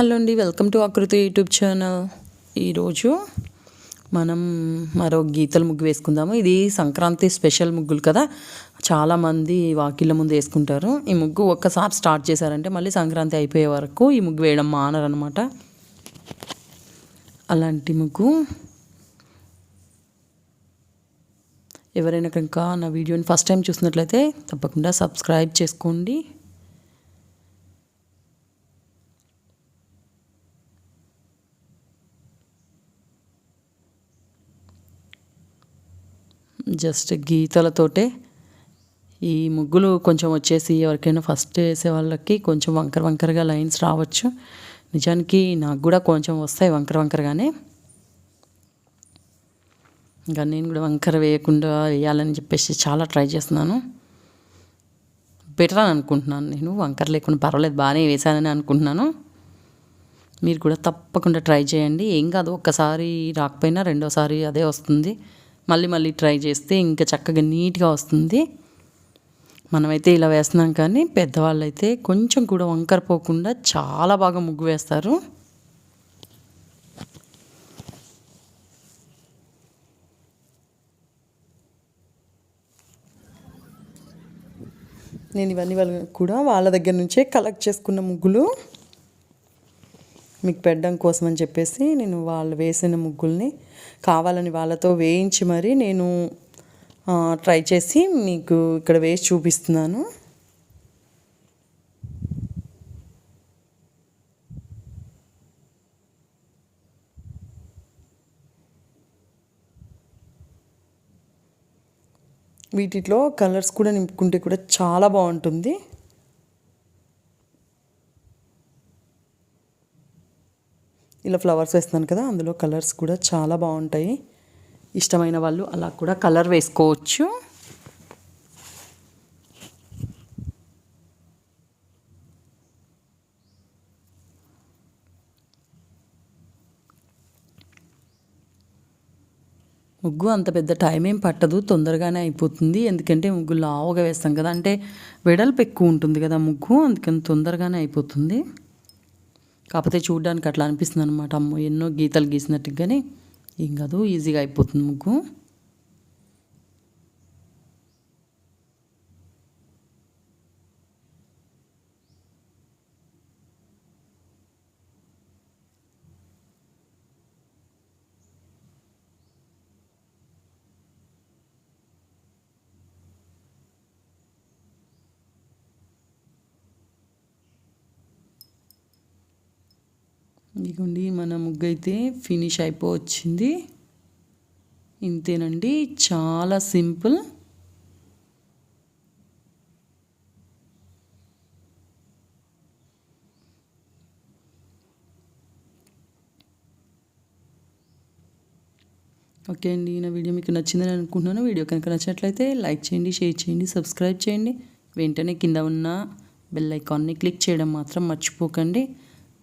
Hello అండి welcome to Aakruthi YouTube channel. ఈరోజు మనం మరో గీతల ముగ్గు వేసుకుందాము. ఇది సంక్రాంతి స్పెషల్ ముగ్గులు కదా. చాలామంది వాకిళ్ళ ముందు వేసుకుంటారు. ఈ ముగ్గు ఒక్కసారి స్టార్ట్ చేశారంటే మళ్ళీ సంక్రాంతి అయిపోయే వరకు ఈ ముగ్గు వేయడం మానరనమాట అలాంటి ముగ్గు ఎవరైనా కనుక నా వీడియోని ఫస్ట్ టైం చూసినట్లయితే తప్పకుండా సబ్స్క్రైబ్ చేసుకోండి. జస్ట్ గీతలతోటే ఈ ముగ్గులు కొంచెం వచ్చేసి ఎవరికైనా ఫస్ట్ వేసే వాళ్ళకి కొంచెం వంకర వంకరగా లైన్స్ రావచ్చు. నిజానికి నాకు కూడా కొంచెం వస్తాయి వంకర వంకరగానే. ఇంకా నేను కూడా వంకర వేయకుండా వేయాలని చెప్పేసి చాలా ట్రై చేస్తున్నాను. బెటర్ అని అనుకుంటున్నాను నేను వంకర లేకుండా పర్వాలేదు బాగానే వేశానని అనుకుంటున్నాను. మీరు కూడా తప్పకుండా ట్రై చేయండి. ఏం కాదు ఒక్కసారి రాకపోయినా రెండోసారి అదే వస్తుంది. మళ్ళీ మళ్ళీ ట్రై చేస్తే ఇంకా చక్కగా నీట్గా వస్తుంది. మనమైతే ఇలా వేస్తున్నాం కానీ పెద్దవాళ్ళు అయితే కొంచెం కూడా వంకర పోకుండా చాలా బాగా ముగ్గు వేస్తారు. నేను ఇవన్నీ వాళ్ళ కూడా వాళ్ళ దగ్గర నుంచే కలెక్ట్ చేసుకున్న ముగ్గులు. మీకు పెట్టడం కోసం అని చెప్పేసి నేను వాళ్ళు వేసిన ముగ్గుల్ని కావాలని వాళ్ళతో వేయించి మరి నేను ట్రై చేసి మీకు ఇక్కడ వేసి చూపిస్తున్నాను. వీటిలో కలర్స్ కూడా నింపుకుంటే కూడా చాలా బాగుంటుంది. ఇలా ఫ్లవర్స్ వేస్తున్నాను కదా అందులో కలర్స్ కూడా చాలా బాగుంటాయి. ఇష్టమైన వాళ్ళు అలా కూడా కలర్ వేసుకోవచ్చు. ముగ్గు అంత పెద్ద టైం ఏం పట్టదు తొందరగానే అయిపోతుంది. ఎందుకంటే ముగ్గు లావుగా వేస్తాం కదా అంటే వెడల్పు ఎక్కువ ఉంటుంది కదా ముగ్గు అందుకని తొందరగానే అయిపోతుంది. కాకపోతే చూడడానికి అట్లా అనిపిస్తుంది అనమాట అమ్మో ఎన్నో గీతలు గీసినట్టు కానీ ఏం కాదు ఈజీగా అయిపోతుంది ముగ్గు. ఇదిగోండి మన ముగ్గు అయితే ఫినిష్ అయిపోవచ్చింది. ఇంతేనండి చాలా సింపుల్. ఓకే అండి నా వీడియో మీకు నచ్చిందని అనుకుంటున్నాను. వీడియో కనుక నచ్చినట్లయితే లైక్ చేయండి షేర్ చేయండి సబ్స్క్రైబ్ చేయండి. వెంటనే కింద ఉన్న బెల్ ఐకాన్ని క్లిక్ చేయడం మాత్రం మర్చిపోకండి.